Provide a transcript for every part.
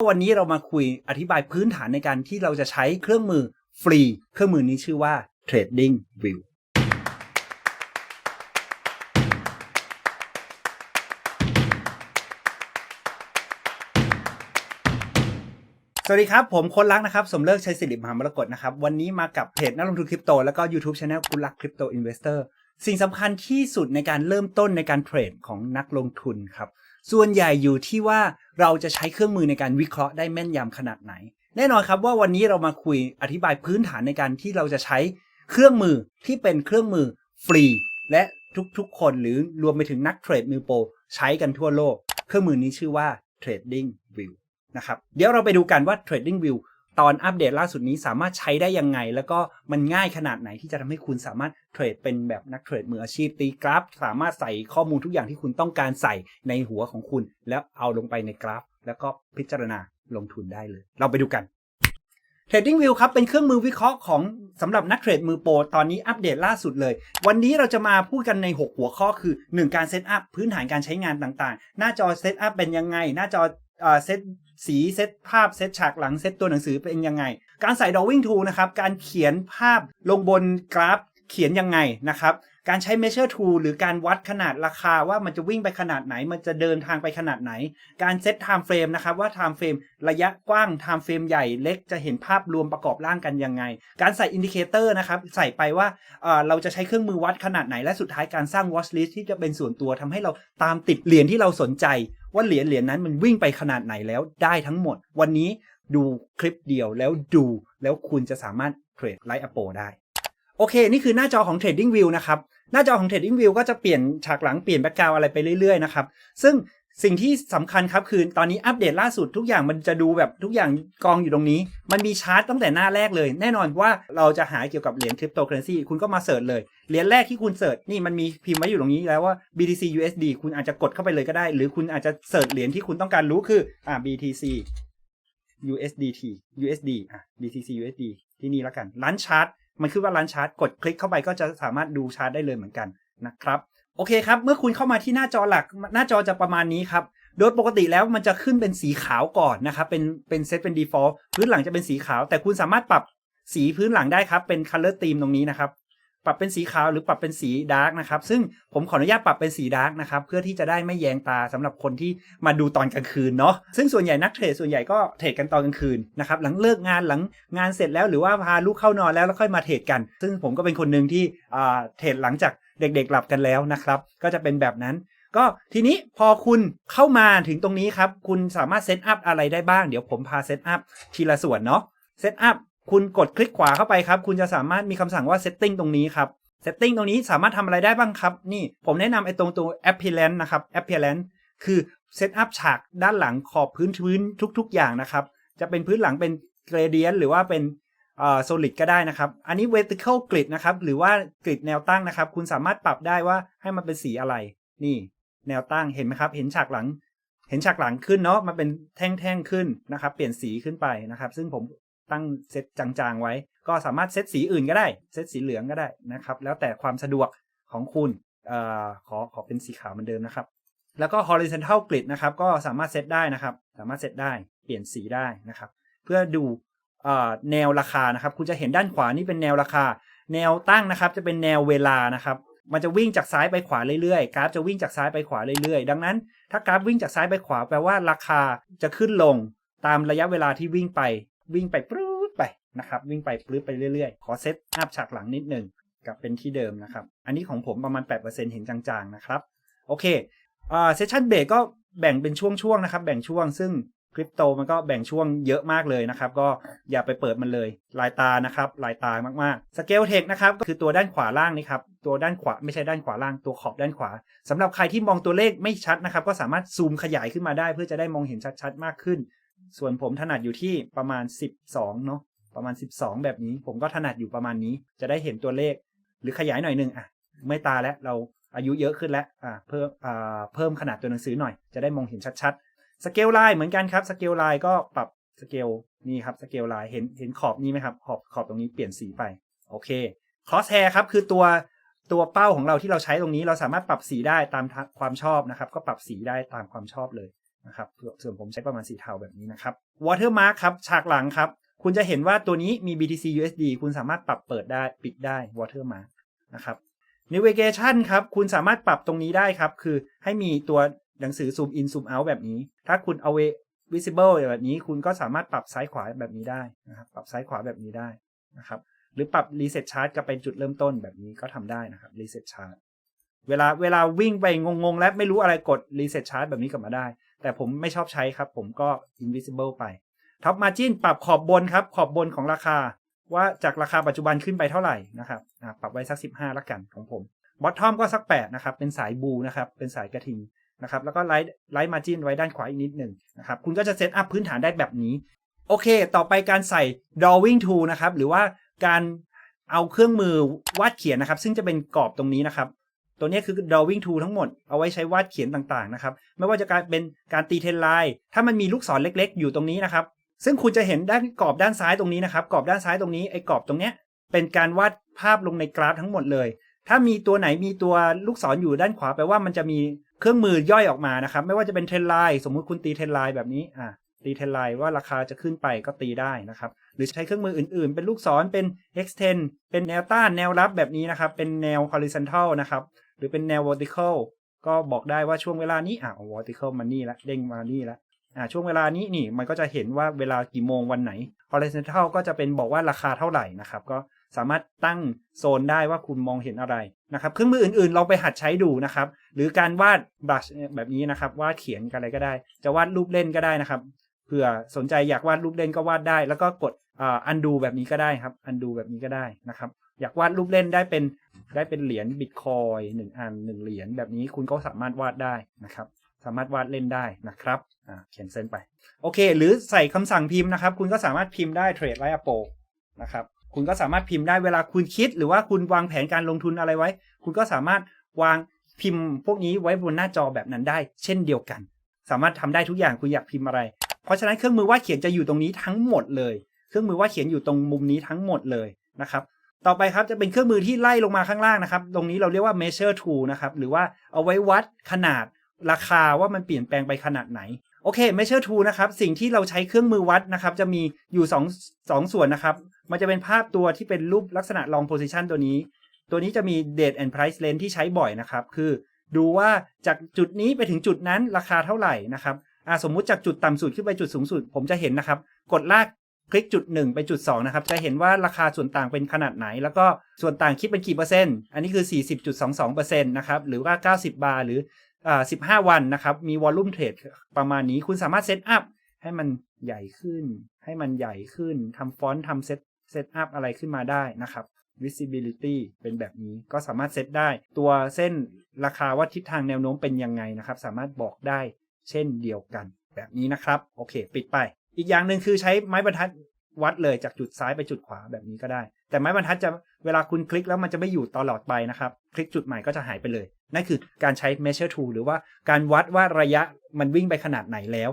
วันนี้เรามาคุยอธิบายพื้นฐานในการที่เราจะใช้เครื่องมือฟรี เครื่องมือนี้ชื่อว่า Trading View สวัสดีครับ ผมคนรักนะครับ สมเลิกชัยสิริมหามรกตนะครับ วันนี้มากับเพจนักลงทุนคริปโต แล้วก็ YouTube Channel คุณรักคริปโตอินเวสเตอร์ สิ่งสำคัญที่สุดในการเริ่มต้นในการเทรดของนักลงทุนครับ ส่วนใหญ่อยู่ที่ว่าเราจะใช้เครื่องมือในการวิเคราะห์ได้แม่นยำขนาดไหน แน่นอนครับว่าวันนี้เรามาคุยอธิบายพื้นฐานในการที่เราจะใช้เครื่องมือที่เป็นเครื่องมือฟรี และทุกๆ คนหรือรวมไปถึงนักเทรดมือโปรใช้กันทั่วโลก เครื่องมือนี้ชื่อว่า Trading View นะครับ เดี๋ยวเราไปดูกันว่า Trading View ตอนอัปเดตล่าสุดนี้สามารถใช้ได้ยังไง แล้วก็มันง่ายขนาดไหนที่จะทำให้คุณสามารถเทรดเป็นแบบนักเทรดมืออาชีพตีกราฟ สามารถใส่ข้อมูลทุกอย่างที่คุณต้องการใส่ในหัวของคุณ แล้วเอาลงไปในกราฟ แล้วก็พิจารณาลงทุนได้เลย เราไปดูกัน Trading View ครับเป็นเครื่องมือวิเคราะห์ของสำหรับนักเทรดมือโปรตอนนี้อัปเดตล่าสุดเลย วันนี้เราจะมาพูดกันใน 6 หัวข้อคือ 1 การเซตอัพพื้นฐานการใช้งานต่างๆ หน้าจอเซตอัพเป็นยังไง หน้าจอเซต สีเซตภาพเซตฉากหลังเซตตัวหนังสือเป็นยังไง การใส่ drawing tool นะครับการเขียนภาพลงบนกราฟเขียนยังไงนะครับการใช้ measure tool หรือการวัดขนาดราคาว่ามันจะวิ่งไปขนาดไหน มันจะเดินทางไปขนาดไหน การเซต time frame นะครับว่า time frame ระยะกว้าง time frame ใหญ่เล็กจะเห็นภาพรวมประกอบร่างกันยังไง การใส่ indicator นะครับใส่ไปว่าเราจะใช้เครื่องมือวัดขนาดไหน และสุดท้ายการสร้าง watch list ที่จะเป็นส่วนตัวทำให้เราตามติดเหรียญที่เราสนใจ ว่าเหรียญเหรียญนั้นมันวิ่งไปขนาดไหนแล้วได้ทั้งหมด วันนี้ดูคลิปเดียวแล้วดูแล้วคุณจะสามารถเทรดไลท์อโปได้โอเค นี่คือหน้าจอของ Trading View นะครับ หน้าจอของ Trading View ก็จะเปลี่ยนฉากหลังเปลี่ยนแบ็กกราวอะไรไปเรื่อยๆนะครับ ซึ่ง สิ่งที่สำคัญครับคือตอนนี้อัปเดตล่าสุดทุกอย่างมันจะดูแบบทุกอย่างกองอยู่ตรงนี้ มันมีชาร์ตตั้งแต่หน้าแรกเลย แน่นอนว่าเราจะหาเกี่ยวกับเหรียญคริปโตเคอเรนซีคุณก็มาเสิร์ชเลย เหรียญแรกที่คุณเสิร์ชนี่มันมีพิมพ์ไว้อยู่ตรงนี้แล้วว่า BTC USD คุณอาจจะกดเข้าไปเลยก็ได้ หรือคุณอาจจะเสิร์ชเหรียญที่คุณต้องการรู้คืออ่า BTC USDT USD อะ BTC USD ที่นี่แล้วกันร้านชาร์ตมันคือว่าร้านชาร์ตกดคลิกเข้าไปก็จะสามารถดูชาร์ตได้เลยเหมือนกันนะครับ โอเคครับ เมื่อคุณเข้ามาที่หน้าจอหลัก หน้าจอจะประมาณนี้ครับ โดยปกติแล้วมันจะขึ้นเป็นสีขาวก่อนนะครับ เป็นเป็นเซตเป็น default พื้นหลังจะเป็นสีขาว แต่คุณสามารถปรับสีพื้นหลังได้ครับ เป็น color theme ตรงนี้นะครับ ปรับเป็นสีขาวหรือปรับเป็นสีดาร์กนะครับ ซึ่งผมขออนุญาตปรับเป็นสีดาร์กนะครับ เพื่อที่จะได้ไม่แยงตาสำหรับคนที่มาดูตอนกลางคืนเนาะ ซึ่งส่วนใหญ่นักเทรดส่วนใหญ่ก็เทรดกันตอนกลางคืนนะครับ หลังเลิกงานหลังงานเสร็จแล้วหรือว่าพาลูกเข้านอนแล้วแล้วค่อยมาเทรดกัน ซึ่งผมก็เป็นคนหนึ่งที่เทรดหลังจาก เด็กๆหลับกันแล้วนะครับ ก็จะเป็นแบบนั้น ก็ทีนี้พอคุณเข้ามาถึงตรงนี้ครับ คุณสามารถเซตอัพอะไรได้บ้าง เดี๋ยวผมพาเซตอัพทีละส่วนเนาะเซตอัพคุณกดคลิกขวาเข้าไปครับ คุณจะสามารถมีคำสั่งว่า setting ตรงนี้ครับ setting ตรงนี้สามารถทำอะไรได้บ้างครับ นี่ผมแนะนำไอ้ตรงตัว appearance นะครับ appearance คือเซตอัพฉากด้านหลังขอบพื้นพื้นทุก ๆ อย่างนะครับ จะเป็นพื้นหลังเป็น gradient หรือว่าเป็น โซลิดก็ได้นะครับ อันนี้ vertical grid นะครับ หรือว่ากริดแนวตั้งนะครับ คุณสามารถปรับได้ว่าให้มันเป็นสีอะไร นี่ แนวตั้งเห็นไหมครับ เห็นฉากหลัง เห็นฉากหลังขึ้นเนาะ มันเป็นแท่งๆขึ้นนะครับ เปลี่ยนสีขึ้นไปนะครับ ซึ่งผมตั้งเซตจางๆไว้ ก็สามารถเซตสีอื่นก็ได้ เซตสีเหลืองก็ได้นะครับ แล้วแต่ความสะดวกของคุณอขอขอเป็นสีขาวเหมือนเดิมนะครับ แล้วก็ horizontal grid นะครับ ก็สามารถเซตได้นะครับ สามารถเซตได้ เปลี่ยนสีได้นะครับ เพื่อดู แนวราคานะครับ คุณจะเห็นด้านขวานี่เป็นแนวราคา แนวตั้งนะครับ จะเป็นแนวเวลานะครับ มันจะวิ่งจากซ้ายไปขวาเรื่อยๆ กราฟจะวิ่งจากซ้ายไปขวาเรื่อยๆ ดังนั้น ถ้ากราฟวิ่งจากซ้ายไปขวาแปลว่าราคาจะขึ้นลงตามระยะเวลาที่วิ่งไป วิ่งไปปลื้ดไปนะครับวิ่งไปปลื้ดไปเรื่อยๆ ขอเซตอัพฉากหลังนิดหนึ่งกับเป็นที่เดิมนะครับ อันนี้ของผมประมาณ 8%เห็นจางๆนะครับ โอเคเซสชั่นเบรกก็แบ่งเป็นช่วงๆนะครับ แบ่งช่วงซึ่ง คริปโตมันก็แบ่งช่วงเยอะมากเลยนะครับ ก็อย่าไปเปิดมันเลยลายตานะครับลายตามากๆสเกลเทคนะครับก็คือตัวด้านขวาล่างนี่ครับตัวด้านขวาไม่ใช่ด้านขวาล่างตัวขอบด้านขวาสำหรับใครที่มองตัวเลขไม่ชัดนะครับ ก็สามารถซูมขยายขึ้นมาได้ เพื่อจะได้มองเห็นชัดๆมากขึ้น ส่วนผมถนัดอยู่ที่ประมาณ 12เนาะประมาณ 12 แบบนี้ ผมก็ถนัดอยู่ประมาณนี้ จะได้เห็นตัวเลข หรือขยายหน่อยนึงอะไม่ตาแล้วเราอายุเยอะขึ้นแล้วอ่าเพิ่มอ่าเพิ่มขนาดตัวหนังสือหน่อยจะได้มองเห็นชัดๆ สเกลไลน์เหมือนกันครับสเกลไลน์ก็ปรับสเกลนี่ครับสเกลไลน์เห็นเห็นขอบนี้ไหมครับ ขอบขอบตรงนี้เปลี่ยนสีไป โอเคคอสแฮร์ครับคือตัวตัวเป้าของเราที่เราใช้ตรงนี้เราสามารถปรับสีได้ตามความชอบนะครับ ก็ปรับสีได้ตามความชอบเลยนะครับส่วนผมใช้ประมาณสีเทาแบบนี้นะครับ watermark ครับฉากหลังครับ คุณจะเห็นว่าตัวนี้มี BTC USD คุณสามารถปรับเปิดได้ปิดได้ watermark นะครับ navigation ครับ คุณสามารถปรับตรงนี้ได้ครับ คือให้มีตัว หนังสือ zoom in zoom out แบบนี้ ถ้าคุณเอาเว visible แบบนี้ คุณก็สามารถปรับซ้ายขวาแบบนี้ได้นะครับปรับซ้ายขวาแบบนี้ได้นะครับหรือปรับ reset chart กลับไปจุดเริ่มต้นแบบนี้ก็ทำได้นะครับ reset chart เวลาเวลาวิ่งไปงงๆ และไม่รู้อะไรกด reset chart แบบนี้กลับมาได้ แต่ผมไม่ชอบใช้ครับ ผมก็ invisible ไป top margin ปรับขอบบนครับ ขอบบนของราคา ว่าจากราคาปัจจุบันขึ้นไปเท่าไหร่นะครับปรับไว้สัก 15ละกันของผม bottom ก็สัก 8 นะครับ เป็นสายบูนะครับ เป็นสายกระทิง นะครับแล้วก็ไลท์ไลท์มาจินไว้ด้านขวาอีกนิดหนึ่งนะครับคุณก็จะเซตอัพพื้นฐานได้แบบนี้ โอเค ต่อไปการใส่ drawing tool นะครับหรือว่าการเอาเครื่องมือวาดเขียนนะครับ ซึ่งจะเป็นกรอบตรงนี้นะครับ ตัวนี้คือ drawing tool ทั้งหมดเอาไว้ใช้วาดเขียนต่างๆนะครับ ไม่ว่าจะการเป็นการตีเทนไลน์ถ้ามันมีลูกศรเล็ก ๆ อยู่ตรงนี้นะครับ ซึ่งคุณจะเห็นด้านกรอบด้านซ้ายตรงนี้นะครับ กรอบด้านซ้ายตรงนี้ไอ้กรอบตรงเนี้ยเป็นการวาดภาพลงในกราฟทั้งหมดเลย ถ้ามีตัวไหนมีตัวลูกศรออยู่ด้านขวาแปลว่ามันจะมี เครื่องมือย่อยออกมานะครับ ไม่ว่าจะเป็นเทรนไลน์สมมุติคุณตีเทรนไลน์แบบนี้อ่าตีเทรนไลน์ว่าราคาจะขึ้นไปก็ตีได้นะครับ หรือใช้เครื่องมืออื่นๆ เป็นลูกศรเป็น extend เป็นแนวต้านแนวรับแบบนี้นะครับ เป็นแนว horizontal นะครับ หรือเป็นแนว vertical ก็บอกได้ว่าช่วงเวลานี้อ่า vertical มานี่ละเด้งมานี่ละอ่าช่วงเวลานี้นี่มันก็จะเห็นว่าเวลากี่โมงวันไหน horizontal ก็จะเป็นบอกว่าราคาเท่าไหร่นะครับ ก็ สามารถตั้งโซนได้ว่าคุณมองเห็นอะไรนะครับ เครื่องมืออื่นๆ ลองไปหัดใช้ดูนะครับ หรือการวาดบลัชแบบนี้นะครับ วาดเขียนกันอะไรก็ได้ จะวาดรูปเล่นก็ได้นะครับ เผื่อสนใจอยากวาดรูปเล่นก็วาดได้ แล้วก็กดอ่า undo แบบนี้ก็ได้ครับ undo แบบนี้ก็ได้นะครับ อยากวาดรูปเล่นได้เป็นได้เป็นเหรียญบิตคอยหนึ่งอันหนึ่งเหรียญแบบนี้คุณก็สามารถวาดได้นะครับ สามารถวาดเล่นได้นะครับเขียนเส้นไป โอเค หรือใส่คำสั่งพิมพ์นะครับ คุณก็สามารถพิมพ์ได้ trade like a pro นะครับ คุณก็สามารถพิมพ์ได้เวลาคุณคิด หรือว่าคุณวางแผนการลงทุนอะไรไว้ คุณก็สามารถวางพิมพ์พวกนี้ไว้บนหน้าจอแบบนั้นได้ เช่นเดียวกัน สามารถทำได้ทุกอย่างคุณอยากพิมพ์อะไร เพราะฉะนั้นเครื่องมือวาดเขียนจะอยู่ตรงนี้ทั้งหมดเลย เครื่องมือวาดเขียนอยู่ตรงมุมนี้ทั้งหมดเลยนะครับต่อไปครับจะเป็นเครื่องมือที่ไล่ลงมาข้างล่างนะครับ ตรงนี้เราเรียกว่า measure tool นะครับ หรือว่าเอาไว้วัดขนาดราคาว่ามันเปลี่ยนแปลงไปขนาดไหน โอเค measure tool นะครับ สิ่งที่เราใช้เครื่องมือวัดนะครับ จะมีอยู่2 2ส่วนนะครับ มันจะเป็นภาพตัวที่เป็นรูปลักษณะ long position ตัวนี้ ตัวนี้จะมี date and price range ที่ใช้บ่อยนะครับ คือดูว่าจากจุดนี้ไปถึงจุดนั้นราคาเท่าไหร่นะครับอ่าสมมุติจากจุดต่ำสุดขึ้นไปจุดสูงสุด ผมจะเห็นนะครับ กดลากคลิกจุด 1 ไปจุด 2 นะครับ จะเห็นว่าราคาส่วนต่างเป็นขนาดไหน แล้วก็ส่วนต่างคิดเป็นกี่เปอร์เซ็นต์ อันนี้คือ 40.22%นะครับ หรือว่า 90 บาร์หรืออ่า15 วันนะครับ มีวอลลุ่มเทรดประมาณนี้ คุณสามารถเซตอัพให้มันใหญ่ขึ้น ให้มันใหญ่ขึ้นทำฟอนต์ทำเซต เซตอัพอะไรขึ้นมาได้นะครับ visibility เป็นแบบนี้ก็สามารถเซตได้ ตัวเส้นราคาว่าทิศทางแนวโน้มเป็นยังไงนะครับ สามารถบอกได้เช่นเดียวกัน แบบนี้นะครับ โอเค ปิดไป อีกอย่างหนึ่งคือใช้ไม้บรรทัดวัดเลยจากจุดซ้ายไปจุดขวาแบบนี้ก็ได้ แต่ไม้บรรทัดจะเวลาคุณคลิกแล้วมันจะไม่อยู่ตลอดไปนะครับ คลิกจุดใหม่ก็จะหายไปเลย นั่นคือการใช้ measure tool หรือว่าการวัดว่าระยะมันวิ่งไปขนาดไหนแล้ว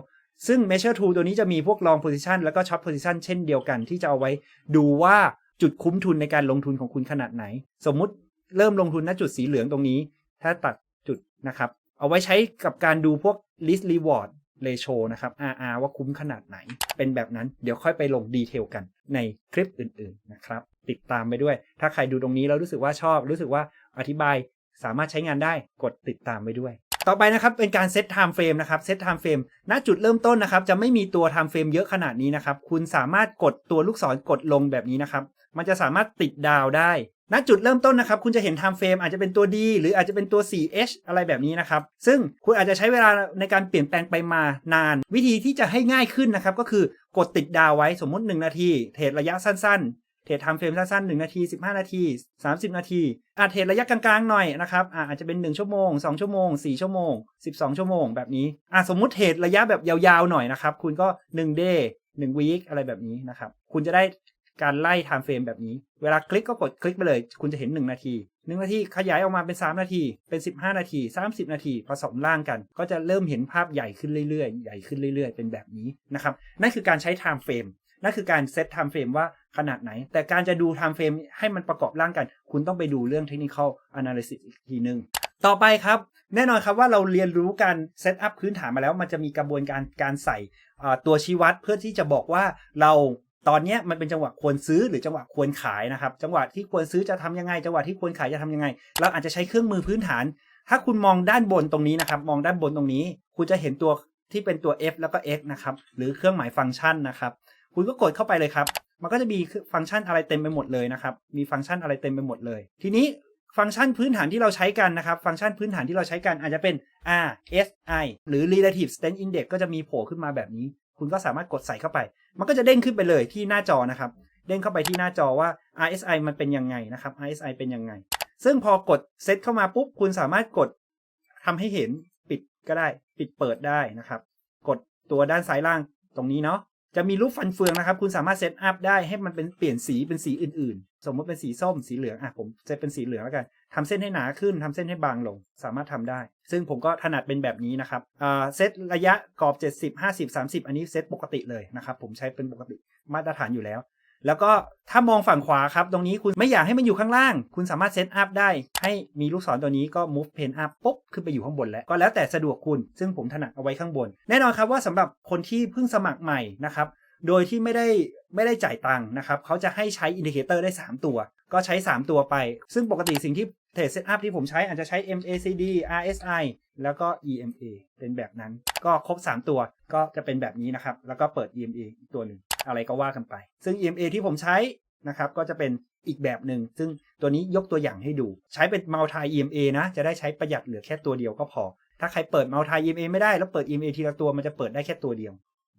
ซึ่ง measure tool ตัวนี้จะมีพวก long position แล้วก็ short position เช่นเดียวกัน ที่จะเอาไว้ดูว่าจุดคุ้มทุนในการลงทุนของคุณขนาดไหน สมมุติเริ่มลงทุนณจุดสีเหลืองตรงนี้ ถ้าตัดจุดนะครับ เอาไว้ใช้กับการดูพวก risk reward ratio นะครับ RR ว่าคุ้มขนาดไหน เป็นแบบนั้น เดี๋ยวค่อยไปลงดีเทลกันในคลิปอื่น ๆ นะครับ ติดตามไปด้วย ถ้าใครดูตรงนี้แล้วรู้สึกว่าชอบ รู้สึกว่าอธิบาย สามารถใช้งานได้กดติดตามไปด้วย ต่อไปนะครับเป็นการเซตไทม์เฟรมนะครับเซตไทม์เฟรมณจุดเริ่มต้นนะครับ จะไม่มีตัวไทม์เฟรมเยอะขนาดนี้นะครับ คุณสามารถกดตัวลูกศรกดลงแบบนี้นะครับ มันจะสามารถติดดาวได้ ณจุดเริ่มต้นนะครับ คุณจะเห็นไทม์เฟรมอาจจะเป็นตัว D หรืออาจจะเป็นตัว 4H อะไรแบบนี้นะครับ ซึ่งคุณอาจจะใช้เวลาในการเปลี่ยนแปลงไปมานาน วิธีที่จะให้ง่ายขึ้นนะครับก็คือกดติดดาวไว้สมมติ 1 นาที เทรดระยะสั้น เทรดไทม์เฟรมสั้นๆ1นาที 15 นาที 30 นาทีอาจเทรดระยะกลางๆหน่อยนะครับอาจจะเป็น 1 ชั่วโมง 2 ชั่วโมง 4 ชั่วโมง 12 ชั่วโมงแบบนี้อ่าสมมุติเทรดระยะแบบยาวๆหน่อยนะครับ คุณก็1 day 1 week อะไรแบบนี้นะครับ คุณจะได้การไล่ไทม์เฟรมแบบนี้ เวลาคลิกก็กดคลิกไปเลย คุณจะเห็น 1 นาที 1 นาทีขยายออกมาเป็น 3 นาที เป็น 15 นาที 30 นาที ผสมร่างกัน ก็จะเริ่มเห็นภาพใหญ่ขึ้นเรื่อยๆ ใหญ่ขึ้นเรื่อยๆ เป็นแบบนี้นะครับ นั่นคือการใช้ไทม์เฟรม นั่นคือการเซตไทม์เฟรมว่าขนาดไหน แต่การจะดูไทม์เฟรมให้มันประกอบร่างกัน คุณต้องไปดูเรื่อง technical analysis อีกทีนึง ต่อไปครับ แน่นอนครับว่าเราเรียนรู้การเซตอัพพื้นฐานมาแล้ว มันจะมีกระบวนการการใส่ตัวชี้วัดเพื่อที่จะบอกว่าเราตอนนี้มันเป็นจังหวะควรซื้อหรือจังหวะควรขายนะครับ จังหวะที่ควรซื้อจะทำยังไง จังหวะที่ควรขายจะทำยังไง เราอาจจะใช้เครื่องมือพื้นฐาน ถ้าคุณมองด้านบนตรงนี้นะครับ มองด้านบนตรงนี้ คุณจะเห็นตัวที่เป็นตัว F แล้วก็ X นะครับ หรือเครื่องหมายฟังก์ชันนะครับ คุณก็กดเข้าไปเลยครับ มันก็จะมีฟังก์ชันอะไรเต็มไปหมดเลยนะครับ มีฟังก์ชันอะไรเต็มไปหมดเลย ทีนี้ฟังก์ชันพื้นฐานที่เราใช้กันนะครับ ฟังก์ชันพื้นฐานที่เราใช้กันอาจจะเป็น R S I หรือ Relative Strength Index ก็จะมีโผล่ขึ้นมาแบบนี้ คุณก็สามารถกดใส่เข้าไป มันก็จะเด้งขึ้นไปเลยที่หน้าจอนะครับ เด้งเข้าไปที่หน้าจอว่า RSI มันเป็นยังไงนะครับ RSI เป็นยังไง ซึ่งพอกดเซตเข้ามาปุ๊บ คุณสามารถกดทำให้เห็นปิดก็ได้ ปิดเปิดได้นะครับ กดตัวด้านซ้ายล่างตรงนี้เนาะ จะมีรูปฟันเฟืองนะครับ คุณสามารถเซตอัพได้ให้มันเป็นเปลี่ยนสีเป็นสีอื่นๆ สมมติเป็นสีส้มสีเหลืองอะผมจะเป็นสีเหลืองแล้วกันทำเส้นให้หนาขึ้นทำเส้นให้บางลง สามารถทำได้ ซึ่งผมก็ถนัดเป็นแบบนี้นะครับเซตระยะกรอบ 70 50 30 อันนี้เซตปกติเลยนะครับ ผมใช้เป็นปกติมาตรฐานอยู่แล้ว แล้วก็ถ้ามองฝั่งขวาครับตรงนี้คุณไม่อยากให้มันอยู่ข้างล่าง คุณสามารถเซตอัพได้ ให้มีลูกศรตัวนี้ก็ move pen up ปุ๊บขึ้นไปอยู่ข้างบนแล้ว ก็แล้วแต่สะดวกคุณ ซึ่งผมถนัดเอาไว้ข้างบน แน่นอนครับว่าสำหรับคนที่เพิ่งสมัครใหม่นะครับโดยที่ไม่ได้ไม่ได้จ่ายตังค์นะครับเขาจะให้ใช้อินดิเคเตอร์ได้ 3 ตัว ก็ใช้ 3 ตัวไป ซึ่งปกติสิ่งที่เทรดเซตอัพที่ผมใช้อาจจะใช้ MACD RSI แล้วก็ EMA เป็นแบบนั้น ก็ครบ 3 ตัวก็จะเป็นแบบนี้นะครับ แล้วก็เปิด EMA อีกตัวหนึ่ง อะไรก็ว่ากันไป ซึ่ง EMA ที่ผมใช้นะครับก็จะเป็นอีกแบบหนึ่ง ซึ่งตัวนี้ยกตัวอย่างให้ดู ใช้เป็น multi EMA นะจะได้ใช้ประหยัดเหลือแค่ตัวเดียวก็พอ ถ้าใครเปิด multi EMA ไม่ได้แล้วเปิด EMA ทีละตัวมันจะเปิดได้แค่ตัวเดียว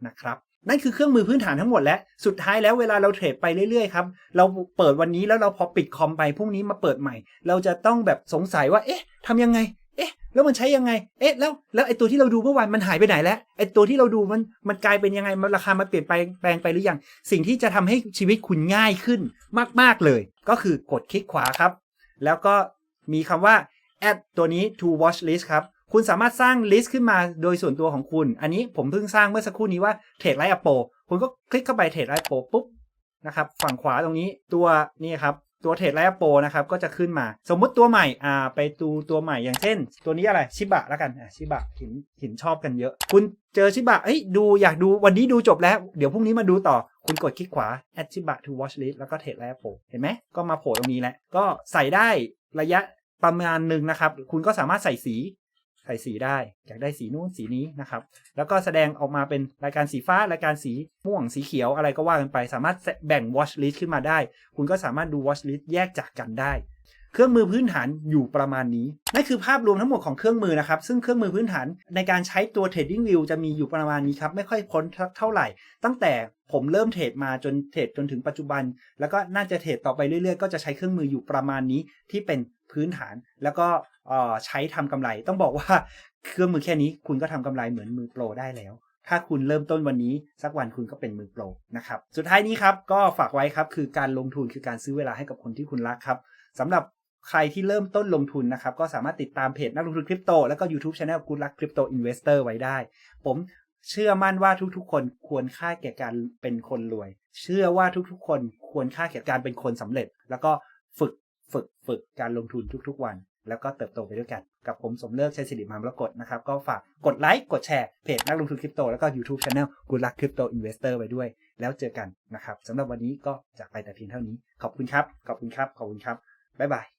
นะครับนั่นคือเครื่องมือพื้นฐานทั้งหมดแล้ว สุดท้ายแล้วเวลาเราเทรดไปเรื่อยๆครับ เราเปิดวันนี้แล้วเราพอปิดคอมไปพรุ่งนี้มาเปิดใหม่ เราจะต้องแบบสงสัยว่า เอ๊ะทำยังไง เอ๊ะ แล้วมันใช้ยังไง เอ๊ะ แล้ว แล้วไอ้ตัวที่เราดูเมื่อวานมันหายไปไหนแล้ว ไอ้ตัวที่เราดูมัน มันกลายเป็นยังไง มันราคามันเปลี่ยนไปแปลงไปหรือยัง สิ่งที่จะทำให้ชีวิตคุณง่ายขึ้นมาก ๆ เลย ก็คือกดคลิกขวาครับ แล้วก็มีคำว่า add ตัวนี้ to watch list ครับ คุณสามารถสร้างลิสต์ขึ้นมาโดยส่วนตัวของคุณ อันนี้ผมเพิ่งสร้างเมื่อสักครู่นี้ว่าเทรดไลท์อโปคุณก็คลิกเข้าไปเทรดไลท์โปปุ๊บนะครับ ฝั่งขวาตรงนี้ ตัวนี่ครับ ตัวเทรดไลท์โปนะครับก็จะขึ้นมา สมมุติตัวใหม่อ่าไปดูตัวใหม่อย่างเช่น ตัวนี้อะไรชิบะแล้วกันอ่าชิบะหินหินชอบกันเยอะ คุณเจอชิบะเอ้ยดูอยากดูวันนี้ดูจบแล้ว เดี๋ยวพรุ่งนี้มาดูต่อคุณกดคลิกขวา add ชิบะ to watch list แล้วก็เทรดไลท์โปเห็นไหมก็มาโผล่ตรงนี้แล้วก็ใส่ได้ระยะประมาณหนึ่งนะครับ คุณก็สามารถใส่สี ใส่สีได้อยากได้สีนู้นสีนี้นะครับ แล้วก็แสดงออกมาเป็นรายการสีฟ้ารายการสีม่วงสีเขียวอะไรก็ว่ากันไป สามารถแบ่ง watch list ขึ้นมาได้ คุณก็สามารถดู watch list แยกจากกันได้ เครื่องมือพื้นฐานอยู่ประมาณนี้นั่นคือภาพรวมทั้งหมดของเครื่องมือนะครับ ซึ่งเครื่องมือพื้นฐานในการใช้ตัว trading view จะมีอยู่ประมาณนี้ครับ ไม่ค่อยพ้นเท่าไหร่ ตั้งแต่ผมเริ่มเทรดมาจนเทรดจนถึงปัจจุบัน แล้วก็น่าจะเทรดต่อไปเรื่อยๆ ก็จะใช้เครื่องมืออยู่ประมาณนี้ที่เป็น พื้นฐาน แล้วก็ใช้ทำกำไร ต้องบอกว่าเครื่องมือแค่นี้คุณก็ทำกำไรเหมือนมือโปรได้แล้ว ถ้าคุณเริ่มต้นวันนี้ สักวันคุณก็เป็นมือโปรนะครับ สุดท้ายนี้ครับก็ฝากไว้ครับคือการลงทุนคือการซื้อเวลาให้กับคนที่คุณรักครับสำหรับใครที่เริ่มต้นลงทุนนะครับ ก็สามารถติดตามเพจนักลงทุนคริปโตแล้วก็ YouTube Channel คุณรักคริปโตอินเวสเตอร์ไว้ได้ ผมเชื่อมั่นว่าทุกๆ คนควรค่าแก่การเป็นคนรวย เชื่อว่าทุกๆ คนควรค่าแก่การเป็นคนสำเร็จ แล้วก็ฝึก ฝึกฝึกการลงทุนทุกๆวัน แล้วก็เติบโตไปด้วยกัน กับผมสมเลิกชัยสิริมามรกตนะครับ ก็ฝากกดไลค์กดแชร์เพจนักลงทุนคริปโตแล้วก็ YouTube Channel กุลักคริปโตอินเวสเตอร์ไปด้วย แล้วเจอกันนะครับสำหรับวันนี้ก็จากไปแต่เพียงเท่านี้ ขอบคุณครับ ขอบคุณครับ ขอบคุณครับบ๊ายบาย